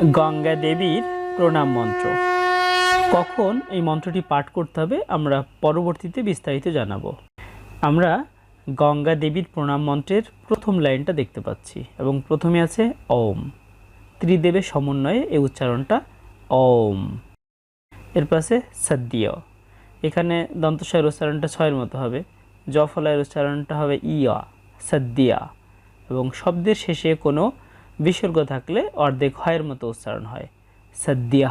গঙ্গা দেবীর প্রণাম মন্ত্র। কখন এই মন্ত্রটি পাঠ করতে হবে আমরা পরবর্তীতে বিস্তারিত জানাব। আমরা গঙ্গা দেবীর প্রণাম মন্ত্রের প্রথম লাইনটা দেখতে পাচ্ছি এবং প্রথমে আছে ওম। ত্রিদেবের সমন্বয়ে এই উচ্চারণটা ওম। এর পাশে সদ্য এখানে দন্তস্বয়ের উচ্চারণটা ছয়ের মতো হবে। জফলায়ের উচ্চারণটা হবে ইয়া সদ্যা এবং শব্দের শেষে কোনো বিসর্গ থাকলে অর্ধেক হয়ের মতো উচ্চারণ হয়। সদ্যা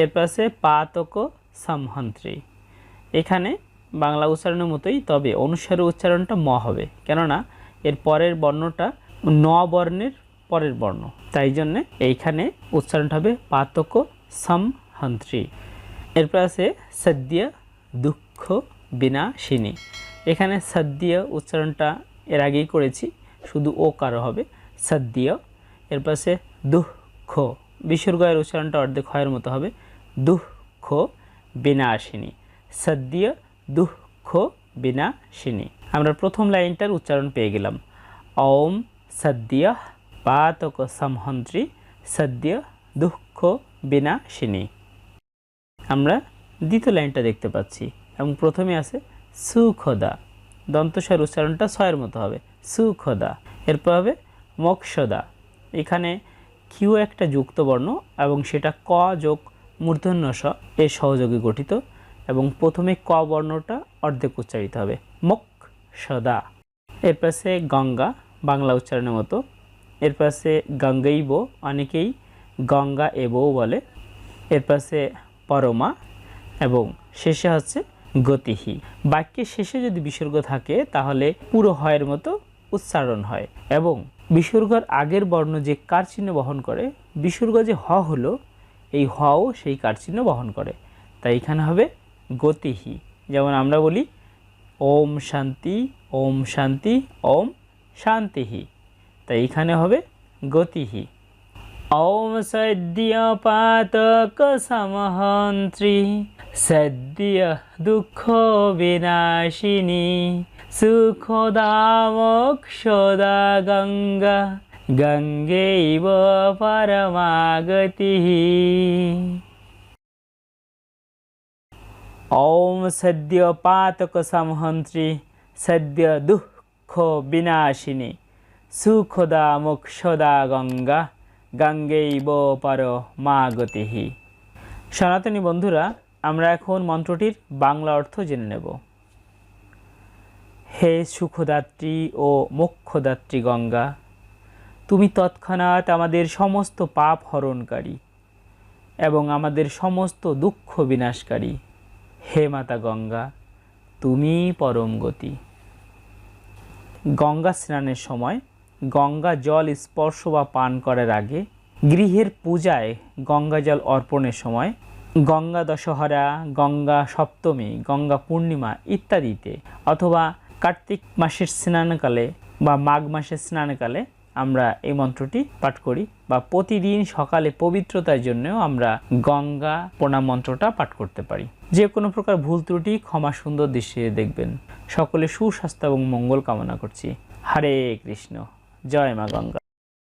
এর পাশে পাতক সমহন্ত্রী। এখানে বাংলা উচ্চারণের মতোই, তবে অনুসারে উচ্চারণটা ম হবে। কেননা, এর পরের বর্ণটা ন বর্ণের পরের বর্ণ। তাই জন্যে এইখানে উচ্চারণটা হবে পাতক সমহন্ত্রী। এরপর আছে সদ্য দুঃখ বিনাশিনী। এখানে সদ্য উচ্চারণটা এর আগেই করেছি, শুধু ও কারও হবে। সদ্য এর পাশে দুঃখ, বিসর্গয়ের উচ্চারণটা অর্ধেক হয়ের মতো হবে, দুঃখ বিনাশিনী সদ্য দুঃখ বিনাশিনী আমরা প্রথম লাইনটার উচ্চারণ পেয়ে গেলাম। ওম সদ্য পাতক সমহন্ত্রী সদ্য দুঃখ বিনাশিনী আমরা দ্বিতীয় লাইনটা দেখতে পাচ্ছি এবং প্রথমে আছে সুখদা। দন্তস্বর উচ্চারণটা ছয়ের মতো হবে, সুখদা। এরপর হবে মোক্ষদা। এখানে কিউ একটা যুক্ত বর্ণ এবং সেটা ক যোগ মূর্ধন্য স এর সহযোগে গঠিত এবং প্রথমে ক বর্ণটা অর্ধেক উচ্চারিত হবে। মোক সদা এর পাশে গঙ্গা, বাংলা উচ্চারণের মতো। এর পাশে গঙ্গৈব, অনেকেই গঙ্গা এবও বলে। এর পাশে পরমা এবং শেষে হচ্ছে গতিহি। বাক্যের শেষে যদি বিসর্গ থাকে, তাহলে পুরো হয়ের মতো উচ্চারণ হয় এবং বিসর্গর আগের বর্ণ যে কার চিহ্ন বহন করে, বিসর্গ যে হ হলো, এই হও সেই কার চিহ্ন বহন করে। তাই এখানে হবে গতিহি। যেমন আমরা বলি, ওম শান্তি ওম শান্তি, ওম শান্তিহি। তাই এখানে হবে গতিহি। ওম সদ্য পাতক সমহন্ত্রী, সদ্য দুঃখ বিনাশিনী সুখদা মোক্ষদা গঙ্গা গঙ্গৈব পরমাগতি ওম সদ্য পাতক সমহন্ত্রী সদ্য দুঃখ বিনাশিনী সুখদা মোক্ষদা গঙ্গা গঙ্গৈব পর মা গতিহি সনাতনী বন্ধুরা আমরা এখন মন্ত্রটির বাংলা অর্থ জেনে নেব। হে সুখদাত্রী ও মোক্ষদাত্রী গঙ্গা, তুমি তৎক্ষণাৎ আমাদের সমস্ত পাপ হরণকারী এবং আমাদের সমস্ত দুঃখ বিনাশকারী। হে মাতা গঙ্গা, তুমি পরম গতি। গঙ্গা স্নানের সময় গঙ্গা জল স্পর্শ বা পান করার আগে গৃহের পূজায় গঙ্গা জল অর্পণের সময় গঙ্গা দশহরা, গঙ্গা সপ্তমী, গঙ্গা পূর্ণিমা ইত্যাদিতে অথবা কার্তিক মাসের স্নানকালে বা মাঘ মাসের স্নানকালে আমরা এই মন্ত্রটি পাঠ করি বা প্রতিদিন সকালে পবিত্রতার জন্যও আমরা গঙ্গা প্রণাম মন্ত্রটা পাঠ করতে পারি। যে কোনো প্রকার ভুল ত্রুটি, ক্ষমা সুন্দর দৃষ্টিতে দেখবেন। সকলে সুস্বাস্থ্য এবং মঙ্গল কামনা করছি। হরে কৃষ্ণ। জয় মা গঙ্গা।